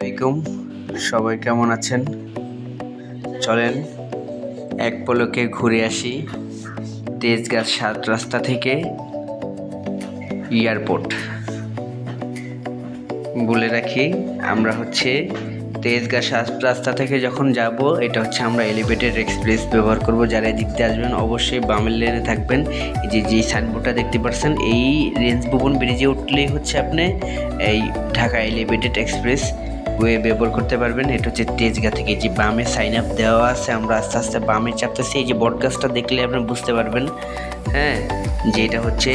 আসসালামাইকুম সবাই কেমন আছেন? চলেন, এক পলকে ঘুরে আসি তেজগাঁ সাত রাস্তা থেকে এয়ারপোর্ট। বলে রাখি, আমরা হচ্ছে তেজগাঁ সাত রাস্তা থেকে যখন যাব, এটা হচ্ছে আমরা এলিভেটেড এক্সপ্রেস ব্যবহার করব। যারা দিয়ে আসবেন, অবশ্যই বামের লেনে থাকবেন। এই যে যে সাইনবোর্ডটা দেখতে পাচ্ছেন এই রেঞ্জ ভুবন ব্রিজে উঠলেই হচ্ছে আপনি এই ঢাকা এলিভেটেড এক্সপ্রেস ওয়ে ব্যবহার করতে পারবেন। এটা হচ্ছে তেজগা থেকে যে বামে সাইন আপ দেওয়া আছে, আমরা আস্তে আস্তে বামে চাপতেছি। এই যে বডকাস্টটা দেখলে আপনি বুঝতে পারবেন হ্যাঁ? যে এটা হচ্ছে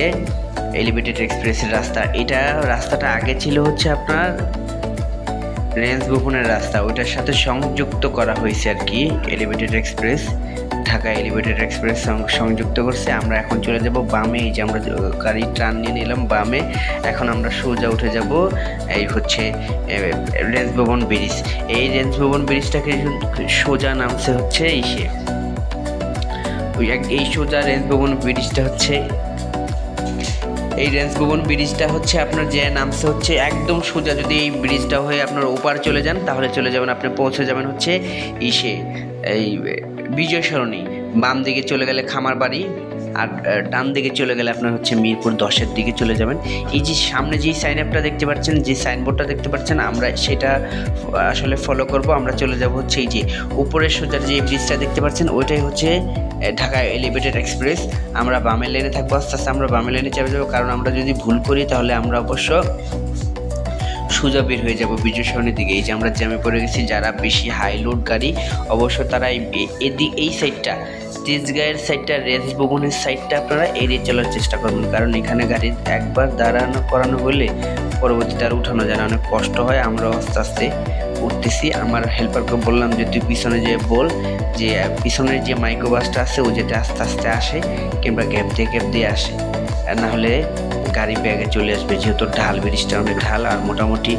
এলিভেটেড এক্সপ্রেসের রাস্তা। এটা রাস্তাটা আগে ছিল হচ্ছে আপনার রেঞ্জ ভবনের রাস্তা। ওইটার সাথে সংযুক্ত করা হয়েছে আর কি elevated express Dhaka elevated express সংযুক্ত করছে। আমরা এখন চলে যাব বামে। এই যে আমরা গাড়ি ট্রান নিয়ে নিলাম বামে। এখন আমরা সোজা উঠে যাব এই হচ্ছে রেঞ্জ ভবন ব্রিজ এই রেঞ্জ ভবন ব্রিজটাকে সোজা নামছে হচ্ছে ইসে। ওই এই সোজা রেঞ্জ ভবন ব্রিজটা হচ্ছে, এই রেঞ্জ ভবন ব্রিজটা হচ্ছে আপনার যে নামছে হচ্ছে একদম সোজা। যদি এই ব্রিজটা হয়ে আপনার ওপার চলে যান, তাহলে চলে যাবেন, আপনি পৌঁছে যাবেন হচ্ছে ইসে। এই বিজয় সরণি, বাম দিকে চলে গেলে খামার বাড়ি আর ডান দিকে চলে গেলে আপনার হচ্ছে মিরপুর দশের দিকে চলে যাবেন। এই যে সামনে যে সাইন আপটা দেখতে পাচ্ছেন, যে সাইনবোর্ডটা দেখতে পাচ্ছেন, আমরা সেটা আসলে ফলো করব। আমরা চলে যাব হচ্ছে এই যে উপরের সোজার যে ব্রিজটা দেখতে পাচ্ছেন, ওইটাই হচ্ছে ঢাকা এলিভেটেড এক্সপ্রেস আমরা বামের লেনে থাকব, আস্তে আস্তে আমরা বামের লেনে চেপে যাব, কারণ আমরা যদি ভুল করি তাহলে আমরা অবশ্য সোজা বের হয়ে যাব বিজয় সরণির দিকে। এই যে আমরা জ্যামে পড়ে গেছি, যারা বেশি হাই লোড গাড়ি, অবশ্য তারা এই এদিক এই সাইডটা তেজগাঁয়ের সাইডটা রেস ভবনের সাইডটা আপনারা এড়িয়ে চলার চেষ্টা করবেন কারণ এখানে গাড়ি একবার দাঁড়ানো, করানো হলে পরবর্তীতে আর উঠানো যায় না। অনেক কষ্ট হয় আমরা আস্তে আস্তে উঠতেছি। আমার হেল্পারকে বললাম যে, তুই পিছনে যে বল, যে পিছনের যে মাইক্রোবাসটা আছে, ও যাতে আস্তে আস্তে আসে, কিংবা গ্যাপ দিয়ে গ্যাপ দিয়ে আসে। আর না হলে গাড়ি ব্যাগে চলে আসবে, যেহেতু ঢাল ব্রিজটা অনেক ঢাল আর মোটামুটি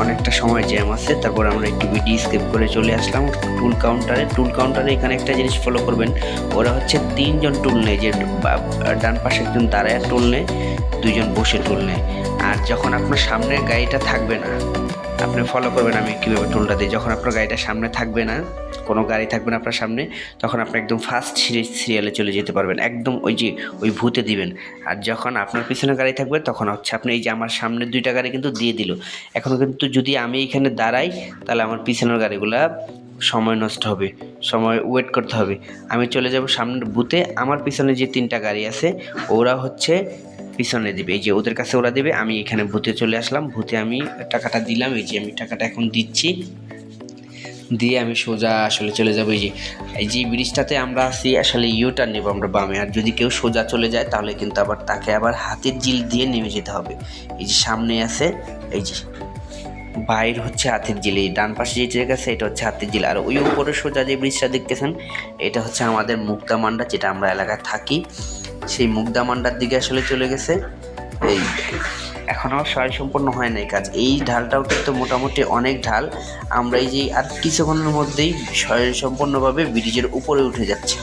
অনেকটা সময় জ্যাম আছে। তারপর আমরা একটু ভিডিও স্কিপ করে চলে আসলাম টুল কাউন্টারে টুল কাউন্টারে এখানে একটা জিনিস ফলো করবেন, ওরা হচ্ছে তিনজন টুল নেয়। যে ডান পাশে একজন দাঁড়ায় টুল নেয়, দুইজন বসে টুল নেয়। আর যখন আপনার সামনের গাড়িটা থাকবে না, আপনি ফলো করবেন, আমি কীভাবে টুলটা দিই। যখন আপনার গাড়িটা সামনে থাকবে না কোনো গাড়ি থাকবে না আপনার সামনে, তখন আপনি একদম ফার্স্ট সিরিয়ালে চলে যেতে পারবেন। একদম ওই যে, ওই ভূতে দিবেন। আর যখন আপনার পিছনে গাড়ি থাকবে, তখন হচ্ছে আপনি এই যে আমার সামনে দুইটা গাড়ি কিন্তু দিয়ে দিল। এখন কিন্তু যদি আমি এখানে দাঁড়াই, তাহলে আমার পিছনের গাড়িগুলা সময় নষ্ট হবে, সময় ওয়েট করতে হবে। আমি চলে যাব সামনের বুথে আমার পিছনে যে তিনটা গাড়ি আছে, ওরা হচ্ছে পিছনে দেবে। এই যে ওদের কাছে ওরা দেবে, আমি এখানে ভূতে চলে আসলাম। ভূতে আমি টাকাটা দিলাম, এই যে আমি টাকাটা এখন দিচ্ছি। দিয়ে আমি সোজা আসলে চলে যাব। এই যে এই যে ব্রিজটাতে আমরা আছি, আসলে ইউটার নেব আমরা বামে। আর যদি কেউ সোজা চলে যায়, তাহলে কিন্তু আবার তাকে আবার হাতের জিল দিয়ে নেমে যেতে হবে। এই যে সামনে আছে, এই যে বাইর হচ্ছে হাতের জিল। এই ডান পাশে যে জায়গা আছে, এটা হচ্ছে হাতের জিল। আর ওই উপরে সোজা যে ব্রিজটা দেখতেছেন, এটা হচ্ছে আমাদের মুক্তামান্ডা যেটা আমরা এলাকায় থাকি। সেই মুগ্ধামান্ডার দিকে আসলে চলে গেছে। এই এখনও সয় সম্পূর্ণ হয় নাই কাজ। এই ঢালটাও কিন্তু মোটামুটি অনেক ঢাল। আমরা এই যে আর কিছুক্ষণের মধ্যেই স্বয়ং সম্পূর্ণভাবে ব্রিজের উপরে উঠে যাচ্ছে।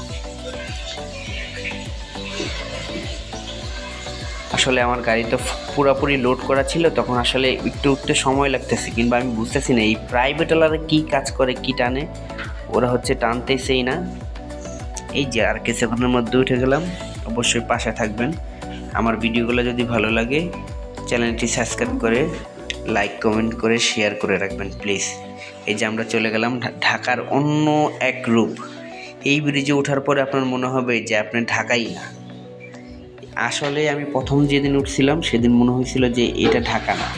আসলে আমার গাড়ি তো পুরোপুরি লোড করা ছিল, তখন আসলে একটু উঠতে সময় লাগতেছে, কিংবা আমি বুঝতেছি না, এই প্রাইভেট প্রাইভেটওয়ালারা কী কাজ করে, কী টানে? ওরা হচ্ছে টানতেছেই না। এই যে আর কিছুক্ষণের মধ্যে উঠে গেলাম, অবশ্যই পাশে থাকবেন। আমার ভিডিওগুলো যদি ভালো লাগে চ্যানেলটি সাবস্ক্রাইব করে লাইক, কমেন্ট করে শেয়ার করে রাখবেন, প্লিজ। এই যে আমরা চলে গেলাম ঢাকার অন্য এক রূপ। এই ব্রিজে ওঠার পরে আপনার মনে হবে যে আপনি ঢাকাই না। আসলে আমি প্রথম যেদিন উঠছিলাম, সেদিন মনে হয়েছিল যে এটা ঢাকা না।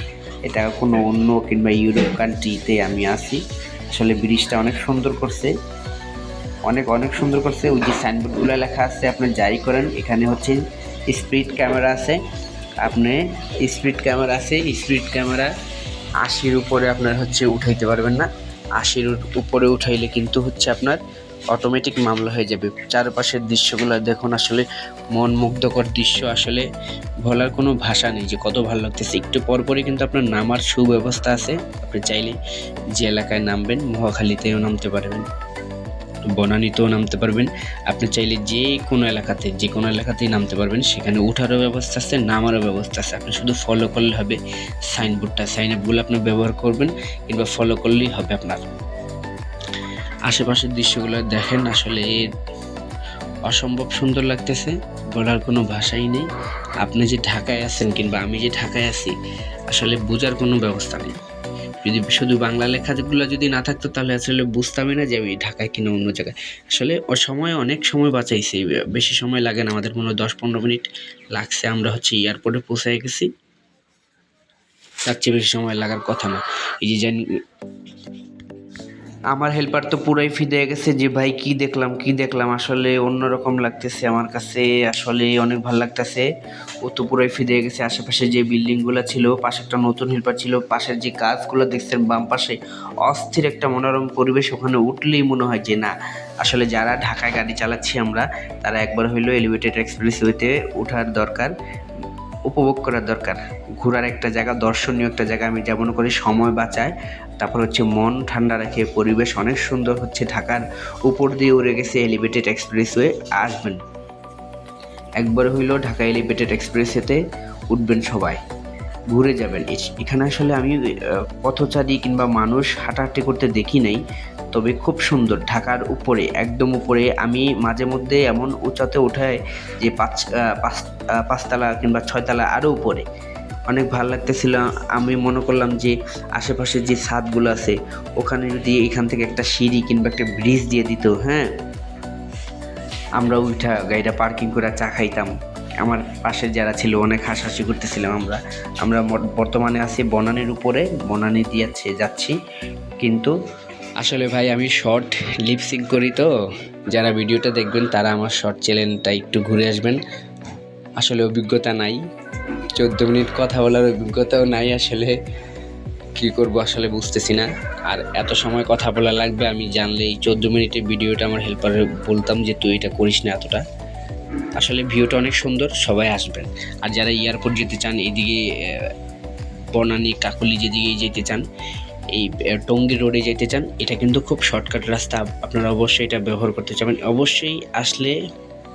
এটা কোনো অন্য কিংবা ইউরোপ কান্ট্রিতে আমি আছি। আসলে ব্রিজটা অনেক সুন্দর করছে। অনেক অনেক সুন্দর করছে। ওই যে সাইনবোর্ডগুলো লেখা আছে, আপনি যাই করেন, এখানে হচ্ছে স্পিড ক্যামেরা আছে। আপনি স্পিড ক্যামেরা আছে স্পিড ক্যামেরা আশির উপরে আপনার হচ্ছে উঠাইতে পারবেন না। আশির উপরে উঠাইলে কিন্তু হচ্ছে আপনার অটোমেটিক মামলা হয়ে যাবে। চারপাশের দৃশ্যগুলো দেখুন আসলে মন মুগ্ধকর দৃশ্য আসলে বলার কোনো ভাষা নেই যে কত ভালো লাগতেছে। একটু পরপরই কিন্তু আপনার নামার সুব্যবস্থা আছে। আপনি চাইলে যে এলাকায় নামবেন, মহাখালীতেও নামতে পারবেন। বনানীতেও নামতে পারবেন। আপনি চাইলে যে কোনো এলাকাতে, যে কোনো এলাকাতেই নামতে পারবেন। সেখানে ওঠারও ব্যবস্থা আছে, নামারও ব্যবস্থা আছে। আপনি শুধু ফলো করলে হবে। সাইনবোর্ডটা সাইন আপগুলো আপনি ব্যবহার করবেন কিংবা ফলো করলেই হবে আপনার। আশেপাশের দৃশ্যগুলো দেখেন, আসলে অসম্ভব সুন্দর লাগতেছে। বলার কোনো ভাষাই নেই। আপনি যে ঢাকায় আছেন কিংবা আমি যে ঢাকায় আছি, আসলে বোঝার কোনো ব্যবস্থা নেই। যদি শুধু বাংলা লেখাগুলো যদি না থাকতো, তাহলে আসলে বুঝতামই না যে আমি ঢাকায় কিনা অন্য জায়গায়। আসলে ও সময়, অনেক সময় বাঁচাইছে। বেশি সময় লাগে না, আমাদের মনে হয় দশ পনেরো মিনিট লাগছে। আমরা হচ্ছে এয়ারপোর্টে পৌঁছে গেছি। তার চেয়ে বেশি সময় লাগার কথা না। এই যে আমার হেল্পার তো পুরাই ফিদে গেছে যে, ভাই, কি দেখলাম কি দেখলাম? আসলে অন্যরকম লাগতেছে আমার কাছে, আসলে অনেক ভালো লাগতেছে। ও তো পুরাই ফিদে গেছে। আশেপাশে যে বিল্ডিংগুলো ছিল, পাশে একটা নতুন হেল্পার ছিল, পাশের যে গাছগুলো দেখছেন বাম পাশে, অস্থির একটা মনোরম পরিবেশ ওখানে উঠলেই মনে হয় যে, না, আসলে যারা ঢাকায় গাড়ি চালাচ্ছি আমরা, তারা একবার হইল এলিভেটেড এক্সপ্রেসওয়েতে ওঠার দরকার, উপভোগ করার দরকার। ঘোরার একটা জায়গা, দর্শনীয় একটা জায়গা, আমি যেমন করি, সময় বাঁচায়। তারপর হচ্ছে মন ঠান্ডা রাখে, পরিবেশ অনেক সুন্দর হচ্ছে, ঢাকার উপর দিয়ে উড়ে গেছে এলিভেটেড এক্সপ্রেসওয়ে আসবেন। একবার হইল ঢাকা এলিভেটেড এক্সপ্রেসওয়েতে উঠবেন সবাই, ঘুরে যাবেন। এখানে আসলে আমি পথচারী কিংবা মানুষ হাঁটাহাঁটি করতে দেখি নাই, তবে খুব সুন্দর, ঢাকার উপরে, একদম উপরে। আমি মাঝে মধ্যে এমন উঁচাতে ওঠায় যে পাঁচ পাঁচ পাঁচতলা কিংবা ছয়তলা আরও উপরে। অনেক ভালো লাগতেছিল। আমি মনে করলাম যে আশেপাশে যে ছাদগুলো আছে, ওখানে যদি এখান থেকে একটা সিঁড়ি কিংবা একটা ব্রিজ দিয়ে দিত হ্যাঁ? আমরা উঠা গাড়িটা পার্কিং করে চা খাইতাম। আমার পাশে যারা ছিল, অনেক হাসাহাসি করতেছিলাম আমরা। আমরা মর- বর্তমানে আছি বনানীর উপরে। বনানি দিয়েছে যাচ্ছি কিন্তু আসলে ভাই, আমি শর্ট লিপসিং করি তো। যারা ভিডিওটা দেখবেন, তারা আমার শর্ট চ্যানেলটা একটু ঘুরে আসবেন। আসলে অভিজ্ঞতা নাই। চোদ্দ মিনিট কথা বলার অভিজ্ঞতাও নাই আসলে। কী করব আসলে বুঝতেছি না। আর এত সময় কথা বলা লাগবে, আমি জানলে এই চোদ্দ মিনিটের ভিডিওটা আমার হেল্পারে বলতাম যে, তুই এটা করিস না এতটা। আসলে ভিউটা অনেক সুন্দর, সবাই আসবেন। আর যারা এয়ারপোর্ট যেতে চান, এদিকে বনানী, কাকুলি যেদিকে যেতে চান, এই টঙ্গী রোডে যেতে চান, এটা কিন্তু খুব শর্টকাট রাস্তা। আপনারা অবশ্যই এটা ব্যবহার করতে চাবেন। অবশ্যই আসলে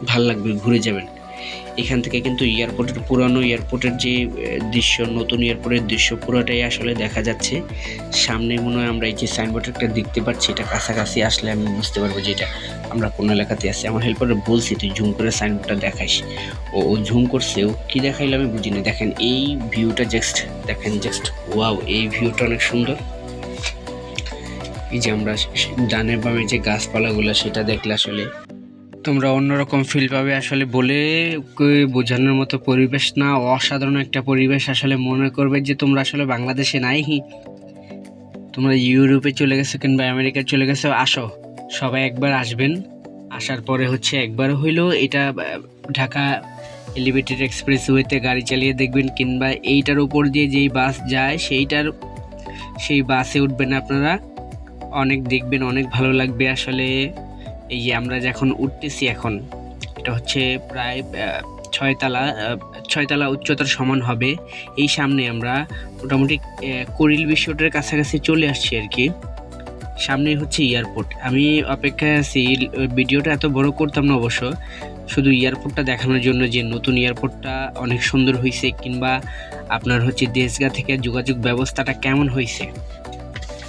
ভালো লাগবে, ঘুরে যাবেন। এখান থেকে কিন্তু এয়ারপোর্টের পুরানো এয়ারপোর্টের যে দৃশ্য, নতুন এয়ারপোর্টের দৃশ্য পুরোটাই আসলে দেখা যাচ্ছে। সামনে মনে হয় আমরা এই যে সাইনবোর্ডটা দেখতে পাচ্ছি, এটা কাছাকাছি আসলে আমি বুঝতে পারব যে এটা আমরা কোন এলাকাতে আছি। আমার হেল্পারে বলছি, তুই ঝুম করে সাইনবোর্ডটা দেখাইস ও ঝুম করছে, ও কী দেখাইলে আমি বুঝিনি দেখেন, এই ভিউটা জাস্ট দেখেন জাস্ট ওয়াও এই ভিউটা অনেক সুন্দর। এই যে আমরা স- ডানে বামে যে গাছপালাগুলো, সেটা দেখলে আসলে তোমরা অন্যরকম ফিল পাবে আসলে বলে বোঝানোর মতো পরিবেশ না। অসাধারণ একটা পরিবেশ আসলে মনে করবে যে তোমরা আসলে বাংলাদেশে নাই তোমরা ইউরোপে চলে গেছো কিংবা আমেরিকায় চলে গেছো, আসো। সবাই একবার আসবেন। আসার পরে হচ্ছে একবার হইলেও এটা ঢাকা এলিভেটেড এক্সপ্রেসওয়েতে গাড়ি চালিয়ে দেখবেন কিংবা এইটার উপর দিয়ে যেই বাস যায়, সেইটার, সেই বাসে উঠবেন আপনারা। অনেক দেখবেন, অনেক ভালো লাগবে আসলে। এই যে আমরা যখন উঠতেছি এখন, এটা হচ্ছে প্রায় ছয়তলা ছয়তলা উচ্চতার সমান হবে। এই সামনে আমরা মোটামুটি করিল বিশ্বটের কাছাকাছি চলে আসছি আর কি। সামনেই হচ্ছে এয়ারপোর্ট। আমি অপেক্ষায় আছি, ভিডিওটা এত বড় করতাম না অবশ্য। শুধু এয়ারপোর্টটা দেখানোর জন্য যে নতুন এয়ারপোর্টটা অনেক সুন্দর হয়েছে কিংবা আপনার হচ্ছে দেশগা থেকে যোগাযোগ ব্যবস্থাটা কেমন হয়েছে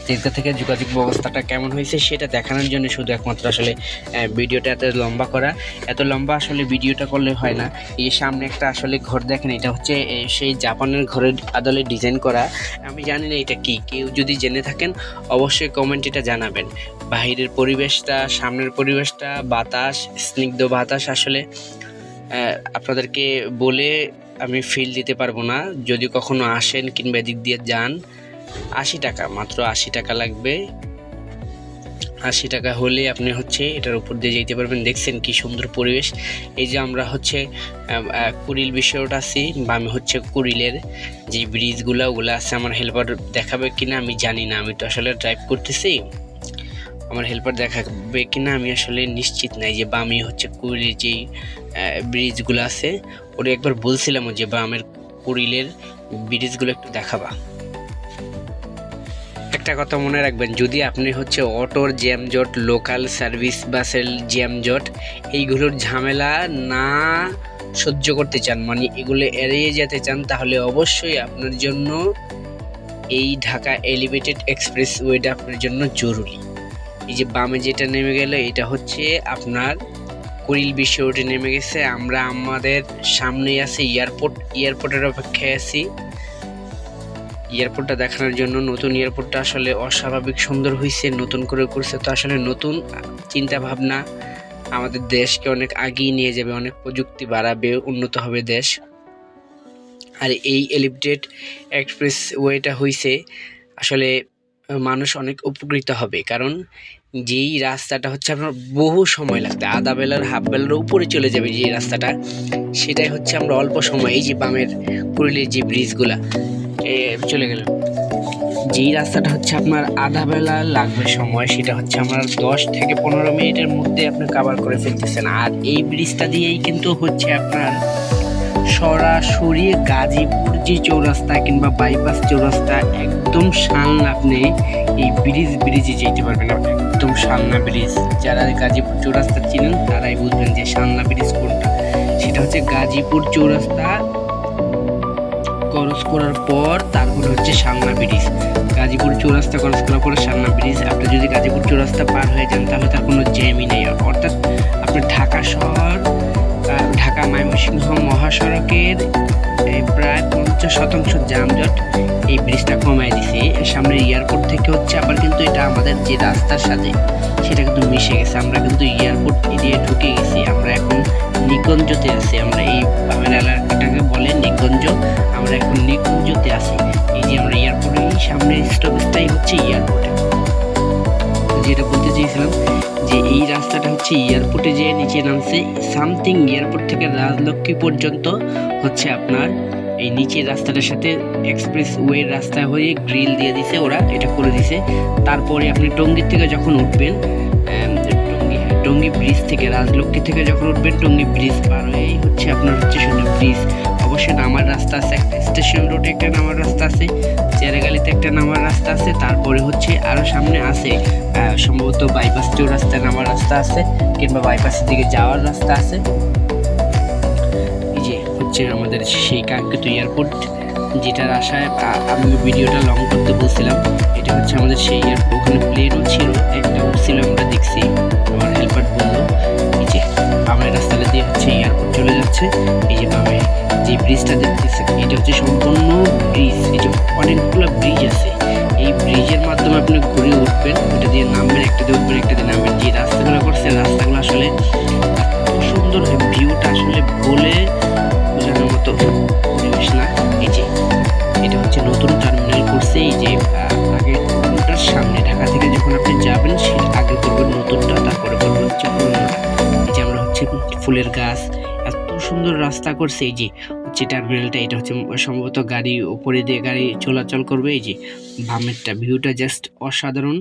দেশগা থেকে যোগাযোগ ব্যবস্থাটা কেমন হয়েছে সেটা দেখানোর জন্য শুধু একমাত্র আসলে ভিডিওটা এত লম্বা করা। এত লম্বা আসলে ভিডিওটা করলে হয় না। এই সামনে একটা আসলে ঘর দেখেন, এটা হচ্ছে সেই জাপানের ঘরের আদলে ডিজাইন করা। আমি জানি না এটা কি। কেউ যদি জেনে থাকেন, অবশ্যই কমেন্ট এটা জানাবেন। বাহিরের পরিবেশটা, সামনের পরিবেশটা, বাতাস, স্নিগ্ধ বাতাস আসলে আপনাদেরকে বলে আমি ফিল দিতে পারব না। যদি কখনো আসেন কিংবা এদিক দিয়ে যান আশি টাকা, মাত্র আশি টাকা লাগবে। আশি টাকা হলে আপনি হচ্ছে এটার উপর দিয়ে যেতে পারবেন। দেখছেন কি সুন্দর পরিবেশ। এই যে আমরা হচ্ছে কুড়িল বিষয়টা আছি বা আমি হচ্ছে কুড়িলের যে ব্রিজগুলো, ওগুলো আছে, আমার হেল্পার দেখাবে কিনা আমি জানি না। আমি তো আসলে ড্রাইভ করতেছি, আমার হেল্পার দেখাবে কিনা আমি আসলে নিশ্চিত নাই যে বা আমি হচ্ছে কুড়িলের যেই ব্রিজগুলো আছে ওটা একবার বলছিলাম যে বা আমার কুড়িলের ব্রিজগুলো একটু দেখাবা। একটা কথা মনে রাখবেন, যদি আপনি হচ্ছে অটোর জ্যামজট লোকাল সার্ভিস বাসের জ্যামজট, এইগুলোর ঝামেলা না সহ্য করতে চান মানে এগুলো এড়িয়ে যেতে চান, তাহলে অবশ্যই আপনার জন্য এই ঢাকা এলিভেটেড এক্সপ্রেস ওয়েটা আপনার জন্য জরুরি। এই যে বামে যেটা নেমে গেল, এটা হচ্ছে আপনার কুড়িল বিশ্ব নেমে গেছে। আমরা আমাদের সামনেই আছে এয়ারপোর্ট এয়ারপোর্টের অপেক্ষায় আছি। এয়ারপোর্টটা দেখানোর জন্য নতুন এয়ারপোর্টটা আসলে অস্বাভাবিক সুন্দর হয়েছে নতুন করে করছে। তো আসলে নতুন চিন্তা ভাবনা আমাদের দেশকে অনেক আগিয়ে নিয়ে যাবে, অনেক প্রযুক্তি বাড়াবে, উন্নত হবে দেশ। আর এই এলিভেটেড এক্সপ্রেস ওয়েটা হয়েছে আসলে মানুষ অনেক উপকৃত হবে। কারণ যেই রাস্তাটা হচ্ছে আপনার বহু সময় লাগবে আধা বেলার, হাফ বেলার উপরে চলে যাবে যে রাস্তাটা, সেটাই হচ্ছে আমরা অল্প সময়, এই যে বামের কুড়িলের যে ব্রিজগুলা চলে গেল। যেই রাস্তাটা হচ্ছে আপনার আধা বেলা লাগবে সময়, সেটা হচ্ছে আমার দশ থেকে পনেরো মিনিটের মধ্যে আপনি কাভার করে ফেলতেছেন। আর এই ব্রিজটা দিয়েই কিন্তু হচ্ছে আপনার সরাসরি গাজীপুর যে চৌরাস্তা কিংবা বাইপাস চৌরাস্তা, একদম সামনে আপনি এই ব্রিজ ব্রিজে যেতে পারবেন একদম সামনা ব্রিজ যারা গাজীপুর চৌরাস্তা চিনেন, তারাই বুঝবেন যে সামনা ব্রিজ কোনটা। সেটা হচ্ছে গাজীপুর চৌরাস্তা ক্রস করার পর তারপর হচ্ছে সামনা ব্রিজ। গাজীপুর চৌরাস্তা ক্রস করার পর সামনা ব্রিজ। আপনি যদি গাজীপুর চৌরাস্তা পার হয়ে যান, তাহলে তার কোনো জ্যামই নেই। অর্থাৎ আপনি ঢাকা শহর ঢাকা ময়মনসিংহ মহাসড়কের প্রায় পঞ্চাশ শতাংশ যানজট এই ব্রিজটা কমায় দিছে। সামনে এয়ারপোর্ট থেকে হচ্ছে আবার কিন্তু এটা আমাদের যে রাস্তার সাথে, সেটা কিন্তু মিশে গেছে। আমরা কিন্তু এয়ারপোর্ট এরিয়ে ঢুকে গেছি। আমরা এখন নিকুঞ্জতে আছি আমরা এই বামের এলাকাটাকে বলে নিকুঞ্জ। আমরা এখন নিকুঞ্জতে আছি। এই যে আমরা এয়ারপোর্টে এই সামনের স্টপেজটাই হচ্ছে এয়ারপোর্টে যেটা বলতে চেয়েছিলাম যে এই রাস্তাটা হচ্ছে এয়ারপোর্টে যেয়ে নিচে নামছে সামথিং এয়ারপোর্ট থেকে রাজলক্ষ্মী পর্যন্ত হচ্ছে আপনার এই নিচের রাস্তাটার সাথে এক্সপ্রেস ওয়ে রাস্তা হয়ে গ্রিল দিয়ে দিছে ওরা, এটা করে দিছে। তারপরে আপনি টঙ্গীর থেকে যখন উঠবেন টঙ্গী ব্রিজ থেকে, রাজলক্ষ্মী থেকে যখন উঠবেন টঙ্গী ব্রিজ পার হয়েই হচ্ছে আপনার হচ্ছে শুধু ব্রিজ। অবশ্যই নামার রাস্তা আছে, একটা স্টেশন রোডে একটা নামার রাস্তা আছে, চেরাগালিতে একটা নামার রাস্তা আছে, তারপরে হচ্ছে আরও সামনে আছে সম্ভবত বাইপাস চৌরাস্তায় নামার রাস্তা আছে, কিংবা বাইপাসের দিকে যাওয়ার রাস্তা আছে। এই যে হচ্ছে আমাদের সেই কাঙ্ক্ষিত এয়ারপোর্ট যেটার আশায় আমি ভিডিওটা লং করতে বলছিলাম, এটা হচ্ছে হচ্ছে সম্পূর্ণ ব্রিজ এই যে অনেকগুলো ব্রিজ আছে। এই ব্রিজের মাধ্যমে আপনি ঘুরে উঠবেন, ওটা দিয়ে নামবেন, একটা দিয়ে উঠবেন, একটা দিয়ে নামবেন। যে রাস্তাগুলো করছে রাস্তাগুলো আসলে এত সুন্দর ভিউটা আসলে বলে বোঝানোর মতো পরিবেশ না। এই যে, এটা হচ্ছে নতুন টার্মিনাল করছে, এই যে আগে পুরোনোটার সামনে, ঢাকা থেকে যখন আপনি যাবেন, সে আগে করবেন নতুনটা, তারপরে করবেন হচ্ছে এই যে আমরা হচ্ছে ফুলের গাছ, এত সুন্দর রাস্তা করছে, এই যে হচ্ছে টার্মিনালটা এটা হচ্ছে সম্ভবত গাড়ি উপরে দিয়ে গাড়ি চলাচল করবে, এই যে বামেরটা ভিউটা জাস্ট অসাধারণ,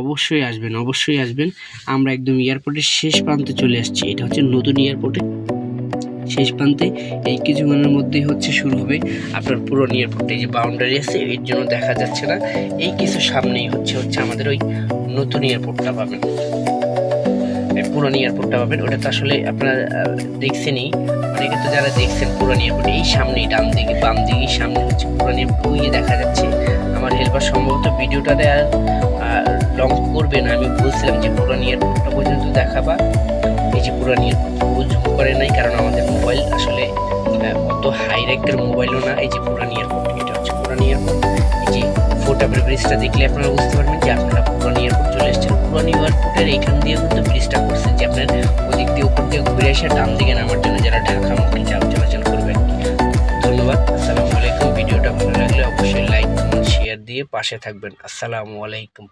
অবশ্যই আসবেন অবশ্যই আসবেন। আমরা একদম এয়ারপোর্টের শেষ প্রান্তে চলে আসছি, এটা হচ্ছে নতুন এয়ারপোর্টে শেষ প্রান্তে এই কিছুক্ষণের মধ্যেই হচ্ছে শুরু হবে আপনার পুরনো এয়ারপোর্টে যে বাউন্ডারি আছে, এর জন্য দেখা যাচ্ছে না। এই কিছু সামনেই হচ্ছে হচ্ছে আমাদের ওই নতুন এয়ারপোর্টটা পাবেন। পুরনো এয়ারপোর্টটা পাবেন, ওটা তো আসলে আপনারা দেখছেনই। অনেকে তো যারা দেখছেন পুরনো এয়ারপোর্ট এই সামনেই ডান দিকে, বাম দিকে, সামনে হচ্ছে পুরনো এয়ারপোর্ট ওই দেখা যাচ্ছে। আমার হেল্পার সম্ভবত ভিডিওটাতে আর লং করবে না, আমি বলছিলাম যে পুরানিয়ার এয়ারপোর্টটা পর্যন্ত দেখাবা। এই যে পুরনো এয়ারপোর্ট জুম করে নাই, কারণ আমাদের মোবাইল আসলে অত হাই র্যাঙ্কের মোবাইলও না, এই যে পুরানি এয়ারপোর্ট, এটা হচ্ছে পুরানি এয়ারপোর্ট। ফোর্টাবেল ব্রিজটা দেখলে আপনারা বুঝতে পারবেন যে আপনারা পুরানি এয়ারপোর্ট চলে এসেছেন। পুরানি এয়ারপোর্টের এইখান দিয়ে কিন্তু ব্রিজটা করছেন যে আপনার ওদিক দিয়ে উপর দিয়ে ঘুরে এসে ডান দিকে নামার জন্য যারা ঢাকা মুখী চাপ চলাচল করবেন ধন্যবাদ, আসসালামু আলাইকুম। ভিডিওটা ভালো লাগলে অবশ্যই লাইক কমেন্ট শেয়ার দিয়ে পাশে থাকবেন। আসসালামু আলাইকুম।